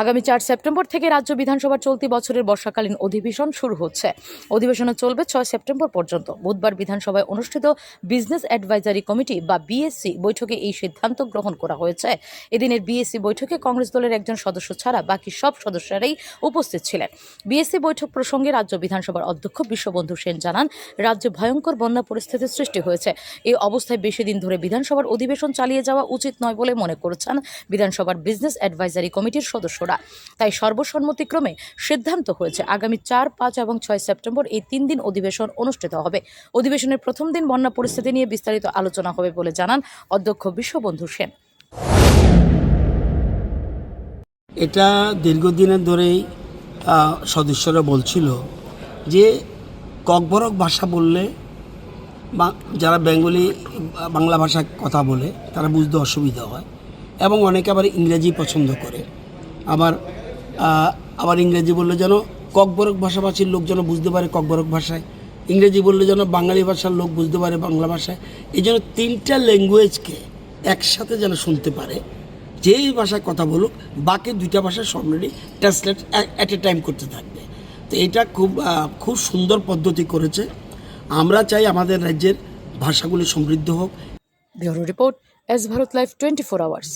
আগামী চার সেপ্টেম্বর থেকে রাজ্য বিধানসভার চলতি বছরের বর্ষাকালীন অধিবেশন শুরু হচ্ছে। অধিবেশনে চলবে ছয় সেপ্টেম্বর পর্যন্ত। বুধবার বিধানসভায় অনুষ্ঠিত বিজনেস অ্যাডভাইজারি কমিটি বা বিএসসি বৈঠকে এই সিদ্ধান্ত গ্রহণ করা হয়েছে। এদিনের বিএসসি বৈঠকে কংগ্রেস দলের একজন সদস্য ছাড়া বাকি সব সদস্যরাই উপস্থিত ছিলেন। বিএসসি বৈঠক প্রসঙ্গে রাজ্য বিধানসভার অধ্যক্ষ বিশ্ববন্ধু সেন জানান, রাজ্যে ভয়ঙ্কর বন্যা পরিস্থিতির সৃষ্টি হয়েছে। এই অবস্থায় বেশি দিন ধরে বিধানসভার অধিবেশন চালিয়ে যাওয়া উচিত নয় বলে মনে করছেন বিধানসভার বিজনেস অ্যাডভাইজারি কমিটির সদস্যরা। তাই সর্বসম্মতিক্রমে সিদ্ধান্ত হয়েছে, আগামী চার, পাঁচ এবং ছয় সেপ্টেম্বর এই তিন দিন অধিবেশন অনুষ্ঠিত হবে। অধিবেশনের প্রথম দিন বন্যা পরিস্থিতি নিয়ে বিস্তারিত আলোচনা হবে বলে জানান অধ্যক্ষ বিশ্ববন্ধু সেন। এটা দীর্ঘদিনের ধরেই সদস্যরা বলছিল যে ককবরক ভাষা বললে যারা বেঙ্গলি, বাংলা ভাষায় কথা বলে, তারা বুঝতে অসুবিধা হয় এবং অনেকে আবার ইংরেজি পছন্দ করে। আবার আবার ইংরেজি বললে যেন ককবরক ভাষাভাষীর লোক যেন বুঝতে পারে ককবরক ভাষায়। ইংরেজি বললে যেন বাঙালি ভাষার লোক বুঝতে পারে বাংলা ভাষায়। এই জন্য তিনটা ল্যাঙ্গুয়েজকে একসাথে যেন শুনতে পারে। যেই ভাষায় কথা বলুক, বাকি দুইটা ভাষা already translate at a time করতে থাকবে। তো এটা খুব খুব সুন্দর পদ্ধতি করেছে। আমরা চাই আমাদের রাজ্যের ভাষাগুলি সমৃদ্ধ হোক। Report, S Bharat live twenty four hours.